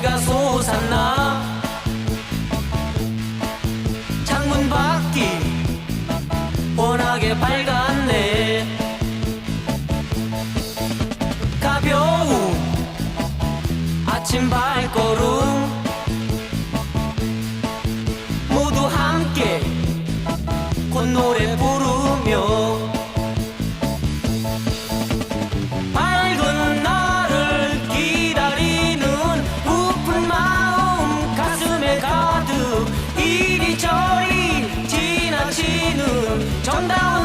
내가 솟았나? 창문 밖이 워낙에 밝았네. 가벼운 아침 발걸음. 모두 함께 콧노래 부르며 长大。